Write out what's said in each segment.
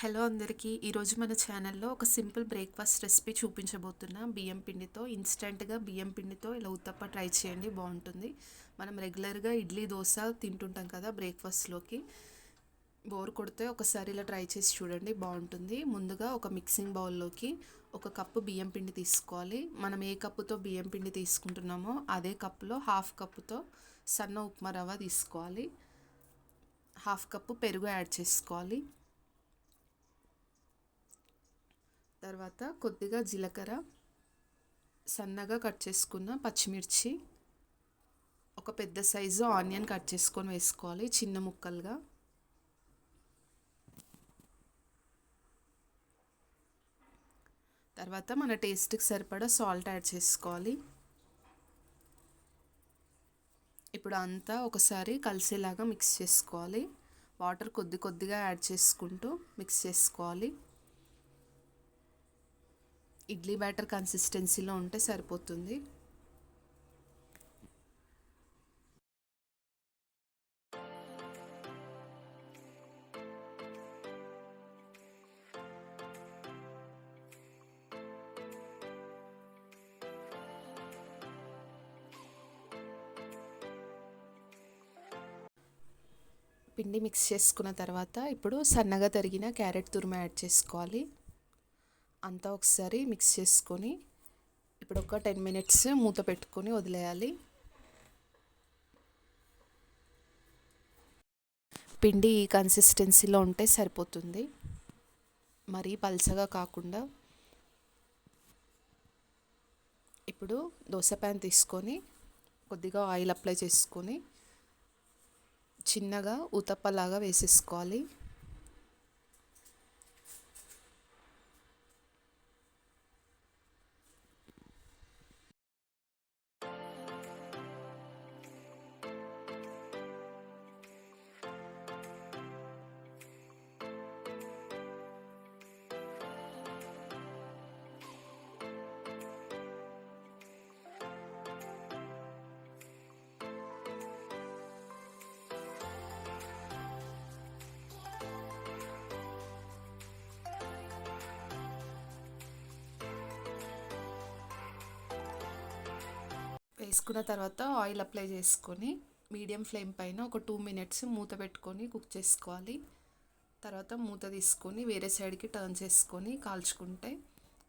Hello అందరికీ. ఈరోజు మన ఛానల్లో ఒక సింపుల్ బ్రేక్ఫాస్ట్ రెసిపీ చూపించబోతున్నా. బియ్యం పిండితో ఇన్స్టెంట్గా బియ్యం పిండితో ఇలా ఉత్తప్ప ట్రై చేయండి బాగుంటుంది. మనం రెగ్యులర్గా ఇడ్లీ దోశ తింటుంటాం కదా బ్రేక్ఫాస్ట్లోకి. బోర్ కొడితే ఒకసారి ఇలా ట్రై చేసి చూడండి బాగుంటుంది. ముందుగా ఒక మిక్సింగ్ బౌల్లోకి ఒక కప్పు బియ్యం పిండి తీసుకోవాలి. మనం ఏ కప్పుతో బియ్యం పిండి తీసుకుంటున్నామో అదే కప్పులో హాఫ్ కప్పుతో సన్న ఉప్మా రవ్వ తీసుకోవాలి. హాఫ్ కప్పు పెరుగు యాడ్ చేసుకోవాలి. తర్వాత కొద్దిగా జీలకర్ర సన్నగా కట్ చేసుకున్న పచ్చిమిర్చి ఒక పెద్ద సైజు ఆనియన్ కట్ చేసుకొని వేసుకోవాలి చిన్న ముక్కలుగా. తర్వాత మన టేస్ట్కి సరిపడా సాల్ట్ యాడ్ చేసుకోవాలి. ఇప్పుడు అంతా ఒకసారి కలిసేలాగా మిక్స్ చేసుకోవాలి. వాటర్ కొద్ది కొద్దిగా యాడ్ చేసుకుంటూ మిక్స్ చేసుకోవాలి. ఇడ్లీ బ్యాటర్ కన్సిస్టెన్సీలో ఉంటే సరిపోతుంది. పిండి మిక్స్ చేసుకున్న తర్వాత ఇప్పుడు సన్నగా తరిగిన క్యారెట్ తురుము యాడ్ చేసుకోవాలి. అంతా ఒకసారి మిక్స్ చేసుకొని ఇప్పుడు ఒక టెన్ మినిట్స్ మూత పెట్టుకొని వదిలేయాలి. పిండి ఈ కన్సిస్టెన్సీలో ఉంటే సరిపోతుంది. మరీ పల్చగా కాకుండా ఇప్పుడు దోశ ప్యాన్ తీసుకొని కొద్దిగా ఆయిల్ అప్లై చేసుకొని చిన్నగా ఉతప్పలాగా వేసేసుకోవాలి. వేసుకున్న తర్వాత ఆయిల్ అప్లై చేసుకొని మీడియం ఫ్లేమ్ పైన ఒక టూ మినిట్స్ మూత పెట్టుకొని కుక్ చేసుకోవాలి. తర్వాత మూత తీసుకొని వేరే సైడ్కి టర్న్ చేసుకొని కాల్చుకుంటే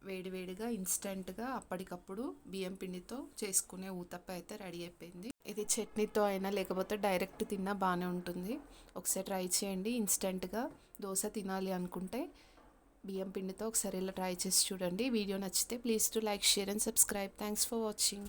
వేడివేడిగా ఇన్స్టెంట్గా అప్పటికప్పుడు బియ్యం పిండితో చేసుకునే ఊతప్ప అయితే రెడీ అయిపోయింది. ఇది చట్నీతో అయినా లేకపోతే డైరెక్ట్ తిన్నా బాగానే ఉంటుంది. ఒకసారి ట్రై చేయండి. ఇన్స్టెంట్గా దోశ తినాలి అనుకుంటే బియ్యం పిండితో ఒకసారి ఇలా ట్రై చేసి చూడండి. వీడియో నచ్చితే please to like share and subscribe. Thanks for watching.